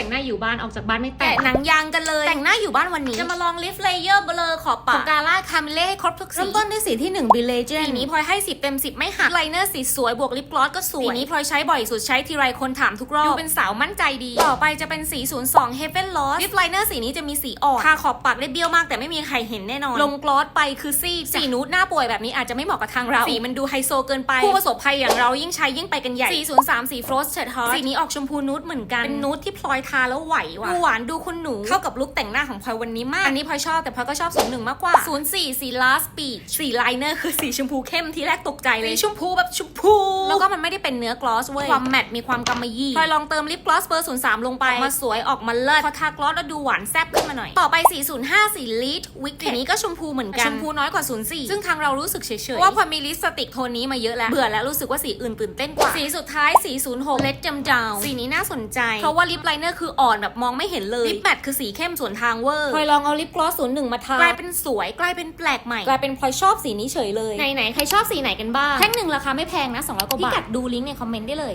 แต่งหน้าอยู่บ้านออกจากบ้านไม่แต่แต่งหนังยางกันเลย แต่งหน้าอยู่บ้านวันนี้ จะมาลองลิฟต์เลเยอร์เบลอขอบปากของกาล่าคาเมเล่ให้ครบทุกสี เริ่มต้นด้วยสีที่ 1 b ิเลเจนสีนี้พลอยให้ 10 เต็ม 10 ไม่หักไลเนอร์สีสวยบวกลิปกลอสก็สวย สีนี้พลอยใช้บ่อยสุดใช้ทีไรคนถามทุกรอบ ดูเป็นสาวมั่นใจดี ต่อไปจะเป็นสี 02 Heaven Loss ลิปไลเนอร์สีนี้จะมีสีอ่อนทาขอบปากได้เบี้ยวมากแต่ไม่มีใครเห็นแน่นอน ลงกลอสไปคือซีดสีนูดหน้าป่วยแบบนี้อาจจะไม่เหมาะกับทางเราสีมันดูไฮโซเกินไปผู้ประสบภัยอย่างเรายิ่งใช้ยิ่งไปกันใหญ่ 403 สี Frost Heart สีนี้ออกชมพูนูดเหมือนกันเป็นนูดที่พลอยทาแล้วไหวว่ะดูหวานดูคุณหนูเข้ากับลุคแต่งหน้าของพลอยวันนี้มาก อันนี้พลอยชอบแต่พลอยก็ชอบ01มากกว่า04สี Last Peach สีไลเนอร์คือสีชมพูเข้มที่แรกตกใจเลยชมพูแบบชมพู แล้วก็มันไม่ได้เป็นเนื้อกลอสเว้ยความแมตต์มีความกำมะหยี่พลอยลองเติมลิปกลอสเบอร์03ลงไปออกมาสวยออกมาเลิศพอทากลอสแล้วดูหวานแซ่บขึ้นมาหน่อยต่อไป405สี Lead Wicked สีนี้ก็ชมพูเหมือนกันชมพูน้อยกว่า04ซึ่งทางเรารู้สึกเฉยๆเพราะว่าพอมีลิปสติกโทนนี้มาเยอะแล้วเบื่อแล้วรู้สึกว่าสีอื่นตื่นเต้นกว่าสีสุดท้าย406 Let Jam Down สีนี้น่าสนใจเพราะว่าลิปไลเนอร์คืออ่อนแบบมองไม่เห็นเลยลิปแมตต์คือสีเข้มส่วนทางเวอร์พลอยลองเอาลิปกลอส01มาทากลายเป็นสวยกลายเป็นแปลกใหม่กลายเป็นพลอยชอบสีนี้เฉยเลยไหนๆใครชอบสีไหนกันบ้างแท่งหนึ่งราคาไม่แพงนะ200กว่าพี่บาทกัดดูลิงก์ในคอมเมนต์ได้เลย